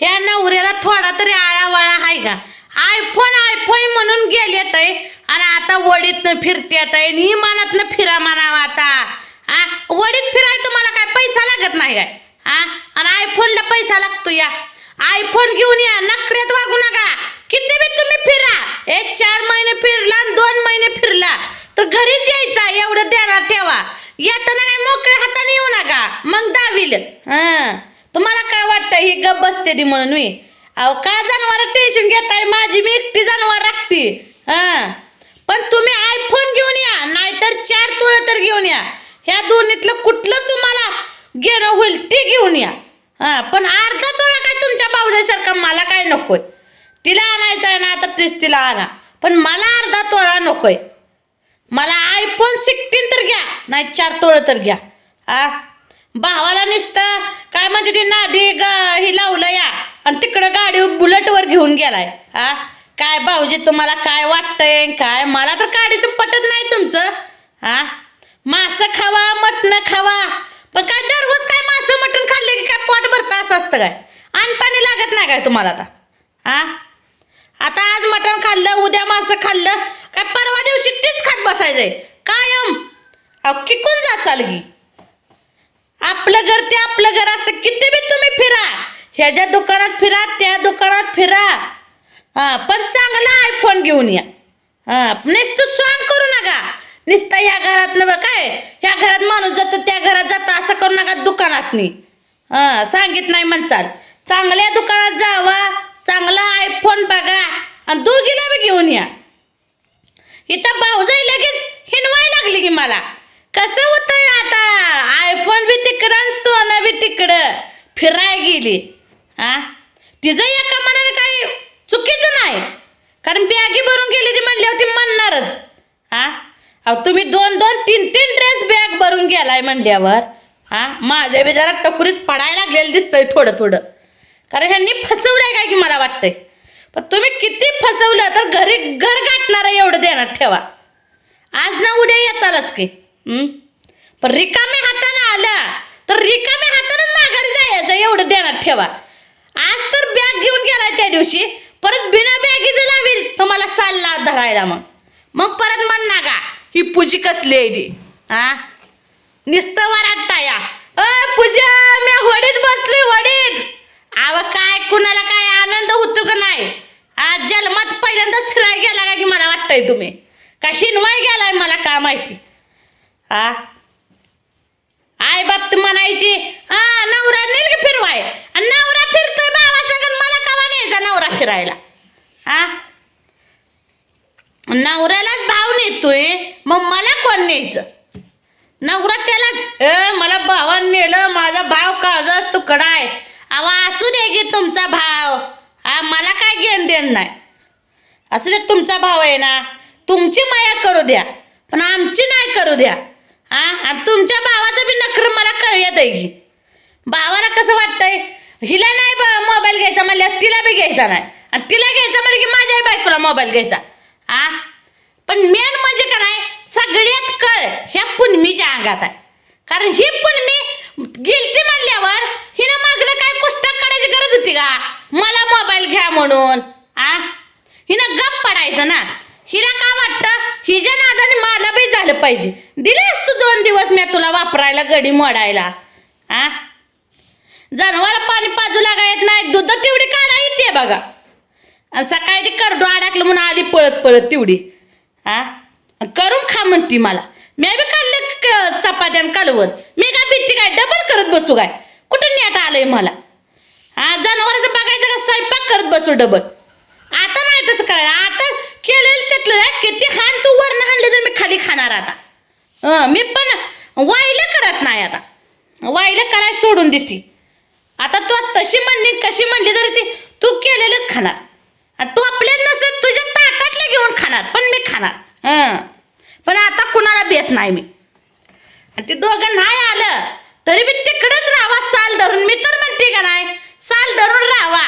ह्या नवऱ्याला थोडा तरी आळावाळा आहे का? आयफोन आयफोन म्हणून गेले तय आणि आता वडीतनं फिरत्यात आहे आणि इमानातनं फिरा म्हणावा आता. हा वडीत फिराय तुम्हाला काय पैसा लागत नाही काय? हा आणि आयफोनला पैसा लागतो या. आयफोन घेऊन या. नकऱ्यात वागू नका किती बी तुम्ही फिरा एक चार महिने फिरला आणि दोन महिने फिरला तर घरीच यायचा एवढं ध्यानात ठेवा येताना काय मोकळ्या हाताने येऊ नका मग दावील हं तुम्हाला काय वाटतं ही गप ती म्हणून मी. अहो का जनावर टेन्शन घेताय? माझी मी एकटी जनावर राखते. हा. पण तुम्ही आयफोन घेऊन या नाहीतर चार तुळं तर घेऊन या. ह्या दोन्हीतलं कुठलं तुम्हाला घेणं होईल ते घेऊन या. हा पण अर्धा तोळा काय तुमच्या भाऊजाईसारखा मला काय नकोय. तिला आणायचं आहे ना तर तेच तिला आणा. पण मला अर्धा तोळा नकोय. मला आयफोन सिक्स्टीन तर घ्या नाही चार तोळं तर घ्या. हा भावाला नुसतं काय म्हणते ती नादी ग ही लावलं या. आणि तिकडं गाडी बुलेटवर घेऊन गेलाय. हा काय भाऊजी तुम्हाला काय वाटतंय? काय? मला तर गाडीचं पटत नाही तुमचं. हा मासं खावा मटण खावा. पण काय दररोज काय मासं मटण खाल्ले की काय पोट भरतं असं असतं काय? आणि पाणी लागत नाही काय तुम्हाला आता? हा आता आज मटण खाल्लं उद्या मासं खाल्लं. काय परवा दिवशी तीच खात बसायचंय. कायम. अहो किकून जा चालगी आपलं घर ते आपलं घर असं किती बी तुम्ही फिरा. ह्याच्या दुकानात फिरा त्या दुकानात फिरा. हा पण चांगला आयफोन घेऊन या. हा नुसतं स्वांग करू नका. नुसतं ह्या घरातलं बघ काय? ह्या घरात माणूस जातो त्या घरात जातो असं करू नका दुकानातनी. हा सांगित नाही म्हणचाल. चांगल्या दुकानात जावा चांगला आयफोन बघा आणि दोघीला बी घेऊन या. इथं भाऊजाई लगेच हिनवाय लागली की मला. कसं होतंय आता? आयफोन बी तिकडं आणि सोनं बी तिकडं. फिराय गेली. हा तिचं एका मनाने काही चुकीचं नाही. कारण बॅगी भरून गेली ती म्हणली होती म्हणणारच. हा अहो तुम्ही दोन दोन तीन तीन ड्रेस बॅग भरून गेलाय म्हणल्यावर. हा माझ्या बी जरा टकुरीत पडायला लागलेलं दिसतंय थोडं थोडं. कारण ह्यांनी फसवलंय काय की मला वाटतंय. पण तुम्ही किती फसवलं तर घरी घर गाठणार एवढं देण्यात ठेवा. आज ना उद्या येतालच की. पण रिकाम्या हातानं आला तर रिकाम्या हातानं माघारी जायचं एवढं देण्यात ठेवा. आज तर बॅग घेऊन गेलाय त्या दिवशी परत बिना बॅगीचं लावील तुम्हाला चालला धरायला मग. मग परत म्हण ना का ही पूजी कसली आहे ती? हा नुसतं वरात टाया अ पूजा मी वडीत बसली वडीत. आव काय कुणाला काय आनंद होतो का नाही? आज जन्मात पहिल्यांदाच फिरायला गेला का की मला वाटतंय तुम्ही? का हिनवाय गेलाय मला का माहिती? आय आई बाप म्हणायची हा नवरा नेल की फिरवाय? आणि नवरा फिरतोय बाबा सांगत मला कवा न्यायचा नवरा फिरायला? हा? नवऱ्यालाच भाव नेतोय मग मला कोण न्यायचं? नवरा त्यालाच ए मला भावान नेलं माझा भाव काळजा तुकडा आहे. अवा असू दे की तुमचा भाव. हा मला काय घेण देण नाही. असू दे तुमचा भाव आहे ना तुमची माया करू द्या पण आमची नाही करू द्या. हा आणि तुमच्या भावाचं बी नखर मला कळत आहे की भावाला कसं वाटतंय? हिला नाही मोबाईल घ्यायचा म्हणल्या तिला बी घ्यायचा नाही. आणि तिला घ्यायचा म्हणजे की माझ्या बायकोला मोबाईल घ्यायचा. हा पण मेन म्हणजे का नाही सगळ्यात कळ ह्या पुनमीच्या अंगात आहे. कारण ही पुनमी गेलती म्हणल्यावर हिनं मागलं काय पुस्तक काढायची गरज होती का? मला मोबाईल घ्या म्हणून. आ? हिनं गप पडायचं ना. हिला काय वाटतं? हिच्या नादाने मला बी झालं पाहिजे. दिले असतो दोन दिवस मी तुला वापरायला गडी मोडायला. आ? जनावर पाणी पाजू लागायत नाही दूध तेवढी काढा येते बघा. आणि सकाळी ती करडू अडकलं म्हणून आली पळत पळत तेवढी. हा करून खा म्हणती मला. मी बी खाल्लं चपात्यान चपात्या कालवण. मी काय भीती काय? डबल करत बसू काय? कुठून नेट आलंय मला? हा जनावरांचं बघायचं का? स्वयंपाक करत बसू डबल आता नाही तसं करायला आता केलेलं त्यातलं किती हान तू तर मी खाली खाणार आता. मी पण वाईला करत नाही आता. वाईला करायला सोडून देते. आता तू तशी म्हणली कशी म्हणली तरी ती तू केलेलंच खाणार. तू आपल्या नसेल तुझ्या ताटातले घेऊन खाणार पण मी खाणार. पण आता कुणाला भेट नाही मी. आणि ते दोघं नाही आलं तरी मी तिकडंच राहावा साल धरून. मी तर म्हणते का नाही साल धरून राहावा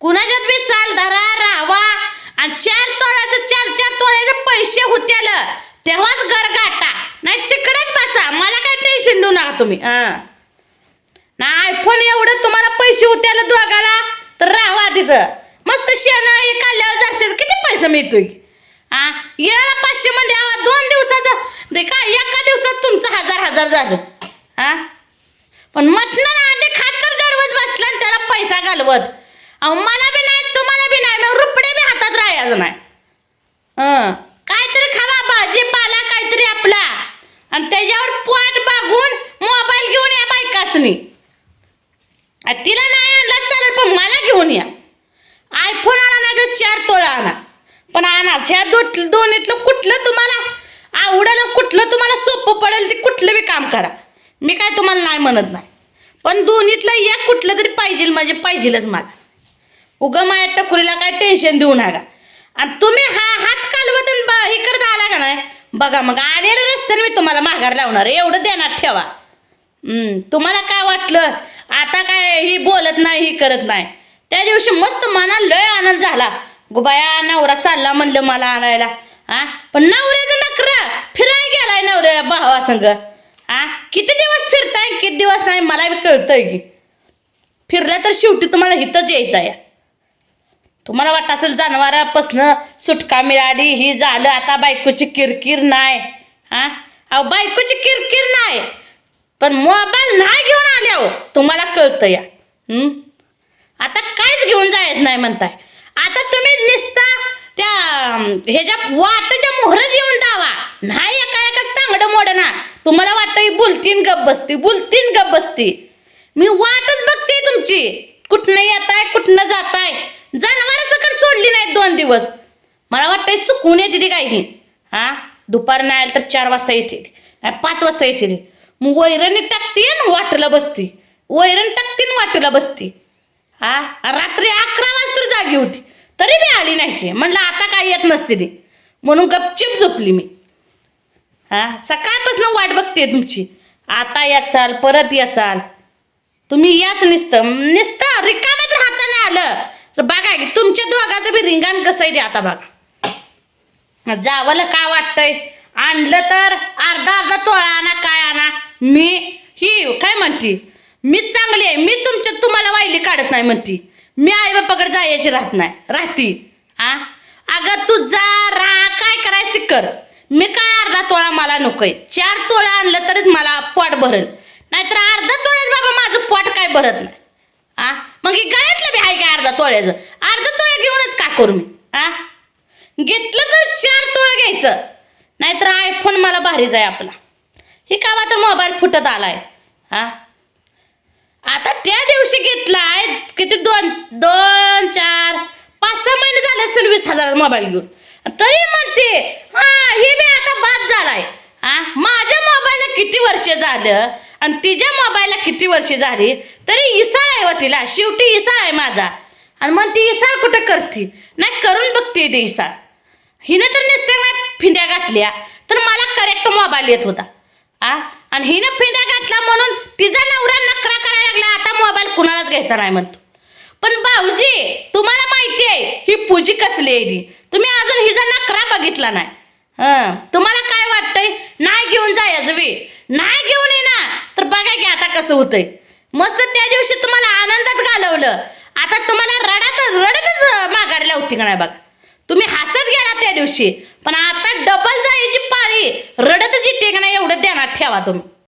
कुणाच्यात बी साल धरा राहावा आणि चार तोळ्याचं चार चार तोळ्याचे पैसे होत्याल तेव्हाच घर गाठा नाही तिकडेच बसा मला काय टेन्शन देऊ नका तुम्ही. ना आयफोन एवढं तुम्हाला पैसे होत्याला दोघाला तिथं मस्त शेणा हे काढल्यावर जास्त किती पैसा मिळतोय? हा येणारा पाचशे म्हणजे मध्ये आवा दोन दिवसाचं ते म्हणजे काय एका दिवसात तुमचं हजार हजार झालं. हा? पण म्हटलं अंडे खात तर दररोज बसलं आणि त्याला पैसा घालवत. अहो मला बी नाही तुम्हाला बी नाही मग रुपडे बी हातात राहायचं नाही. काहीतरी खावा भाजीपाला काहीतरी आपला. आणि त्याच्यावर पोट बागून मोबाईल घेऊन या बायकाचनी तिला नाही आणला चालेल पण मला घेऊन या. आयफोन आणा नाही तर चार तोळा आणा. पण आणा ह्या दो दोन्हीतलं कुठलं तुम्हाला आवडेल कुठलं तुम्हाला सोपं पडेल ते कुठलं बी काम करा. मी काय तुम्हाला नाही म्हणत नाही. पण दोन्हीतलं या कुठलं तरी पाहिजे म्हणजे पाहिजेलच मला. उगं माझ्या टकुरीला काय टेन्शन देऊ नका. आणि तुम्ही हा हात कालवत हे करत आला का नाही? बघा मग आलेल्या रस्त्याने मी तुम्हाला माघार लावणार एवढं ध्यानात ठेवा. तुम्हाला काय वाटलं? आता काय ही बोलत नाही ही करत नाही. त्या दिवशी मस्त मना लय आनंद झाला. गुबाया नवरा चालला म्हणलं मला आणायला. हा पण नवऱ्याचं नखरा फिराय गेलाय नवऱ्या भावा संग. हा किती दिवस फिरताय किती दिवस नाही मला कळतंय की. फिरलं तर शेवटी तुम्हाला हिथंच यायचं या तुम्हाला वाटत असेल जनावरापासनं सुटका मिळाली ही झालं आता बायकोची किरकिर नाही. हा अहो बायकोची किरकिर नाही. पण मोबाईल नाही घेऊन आल्या हो तुम्हाला कळतं या. आता काहीच घेऊन जायचं नाही म्हणताय. आता तुम्ही निसता त्या ह्याच्या वाटच्या मोहरच येऊन दावा नाही एका एका चांगडं मोड ना तुम्हाला वाटतं ही बोलतीन गप बसती बोलतीन गप बसती. मी वाटच बघते तुमची. कुठनं येताय कुठनं जाताय. जनावर सकट सोडली नाहीत दोन दिवस. मला वाटतंय चुकून येते ती काही हा? दुपार नाही आलं तर चार वाजता येते पाच वाजता येते मग वैरणी टाकते वाटेला बसती. वैरण टाकते वाटेला बसती. हा? रात्री अकरा वाजता जागी होती. तरी मी आली नाही म्हणलं आता काय येत नसते ते. म्हणून गपचिप झोपली मी. हा? सकाळपासून वाट बघते तुमची. आता याचाल परत याचाल तुम्ही याच नुसतं नुसतं रिकामच राहताना हाताने आलं. तर बघा की तुमच्या दोघाचं बी रिंगाण कसं आहे ते आता बघा. जावलं का वाटतंय? आणलं तर अर्धा अर्धा तोळा आणा काय आणा? मी ही काय म्हणती? मी चांगली आहे मी तुमच्या तुम्हाला वायली काढत नाही म्हणती. मी आई बापाकडे जायची राहत नाही राहती. आ? अगं तू जा राहा काय करायचं कर. मी काय अर्धा तोळा मला नकोय. चार तोळा आणलं तरच मला पोट भरल. नाहीतर अर्धा तोळ्याच बाबा माझं पोट काय भरत नाही. आ? मग ही गळ्यातलं बी आहे काय अर्धा तोळ्याचं? अर्धा तोळ्या घेऊनच का करू मी? आ? घेतलं तर चार तोळं घ्यायचं. नाहीतर आयफोन मला भारीच आहे आपला. हे कावा तर मोबाईल फुटत आलाय? हा? आता त्या दिवशी घेतलाय किती दोन दोन चार पाच सहा महिने झाले असेल वीस हजाराचा मोबाईल घेऊन. तरी म्हणते हा हे मी आता बाद झालाय. हा? माझ्या मोबाईलला किती वर्ष झालं? आणि तिच्या मोबाईलला किती वर्ष झाली? तरी इसाळ आहे व तिला. शेवटी इसाळ आहे माझा. आणि मग ती इसाळ कुठं करते? नाही करून बघते ते इसाळ. हिनं तर नसते नाही फिंड्या घातल्या. तर मला करेक्ट मोबाईल येत होता. आ? आणि हिनं फिंडा घातला म्हणून तिचा नवरा नकरा करायला लागला. आता मोबाईल कुणालाच घ्यायचा नाही म्हणतो. पण भाऊजी तुम्हाला माहिती आहे ही पूजी कसली आहे ती? तुम्ही अजून हिचा नकरा बघितला नाही. तुम्हाला काय वाटतंय? नाही घेऊन जायचं बी नाही घेऊन ये ना तर बघा की आता कसं होतंय. मस्त त्या दिवशी तुम्हाला आनंदात घालवलं. आता तुम्हाला रडातच रडतच माघारल्या होती का नाही बघा? तुम्ही हसत गेला त्या दिवशी. पण आता डबल जायची पाळी रडत जी टेकणं एवढं ध्यानात ठेवा तुम्ही.